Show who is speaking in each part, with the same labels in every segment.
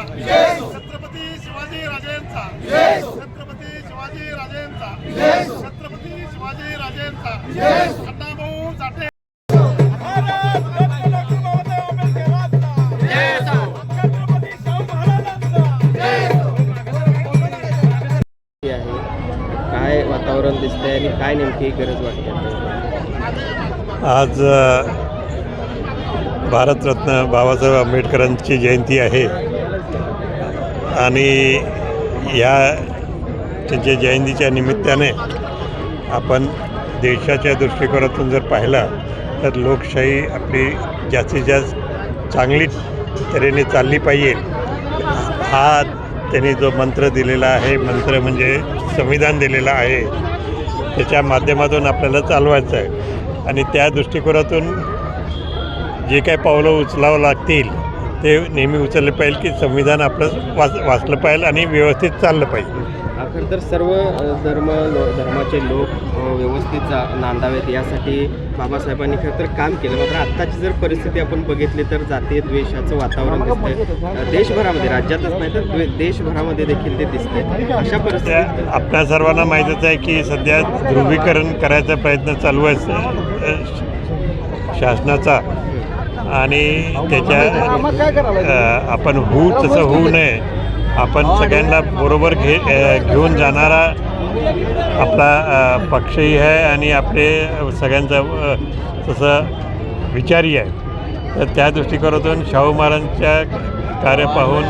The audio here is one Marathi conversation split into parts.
Speaker 1: छत्रपती शिवाजी राजेंचा. छत्रपती शिवाजी राजेंचा. छत्रपती शिवाजी राजेंचा. अण्णाभाऊ साठे.
Speaker 2: काय वातावरण दिसतंय आणि काय नेमकी गरज वाटते?
Speaker 3: आज भारतरत्न बाबासाहेब आंबेडकरांची जयंती आहे. आणि या त्यांच्या जयंतीच्या निमित्ताने आपण देशाच्या दृष्टिकोनातून जर पाहिला तर लोकशाही आपली जास्तीत जास्त चांगली तऱ्हेने चालली पाहिजे. हा त्यांनी जो मंत्र दिलेला आहे मंत्र म्हणजे संविधान दिलेलं आहे त्याच्या माध्यमातून आपल्याला चालवायचं आहे. आणि त्या दृष्टिकोनातून जे काही पावलं उचलावं लागतील ते नेहमी उचलले पाहिजे की संविधान आपलं वाच वाचलं पाहिजे आणि व्यवस्थित चाललं पाहिजे.
Speaker 2: खरं तर सर्व धर्म धर्माचे लोक व्यवस्थित नांदावेत यासाठी बाबासाहेबांनी खरं तर काम केलं. मात्र आत्ताची जर परिस्थिती आपण बघितली तर जातीय द्वेषाचं वातावरण दिसतंय. देशभरामध्ये राज्यातच नाही तर देशभरामध्ये देखील ते दिसतंय. अशा
Speaker 3: त्या
Speaker 2: परिस्थितीत
Speaker 3: आपल्या सर्वांना माहीतच आहे की सध्या ध्रुवीकरण करायचा प्रयत्न चालू आहे. शासनाचा आणि त्याच्या आपण होऊ तसं होऊ नये. आपण सगळ्यांना बरोबर घे घेऊन जाणारा आपला पक्षही आहे आणि आपले सगळ्यांचा तसं विचारी आहे. तर त्या दृष्टिकोनातून शाहू महाराजांच्या कार्य पाहून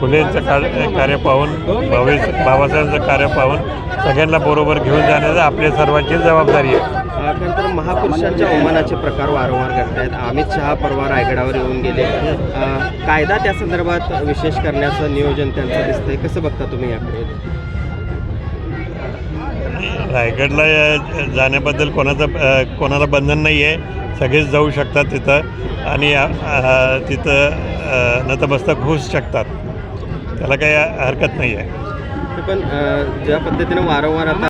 Speaker 3: फुलेंचं का कार्य पाहून भावे बाबासाहेबांचं कार्य पाहून सगळ्यांना बरोबर घेऊन जाण्याचं आपल्या सर्वांची जबाबदारी आहे.
Speaker 2: अ, खरं तर महापुरुषांच्या अवमानाचे प्रकार वारंवार घडत आहेत अमित शहा परवा रायगडावर येऊन गेले. कायदा त्या संदर्भात विशेष करण्याचं नियोजन त्यांचं दिसतंय. कसं बघता तुम्ही याकडे?
Speaker 3: रायगडला जाण्याबद्दल कोणाचं कोणाला बंधन नाही आहे सगळेच जाऊ शकतात तिथं आणि तिथं नतमस्तक होऊ शकतात. त्याला काही हरकत नाही आहे
Speaker 2: पण ज्या पद्धतीनं वारंवार आता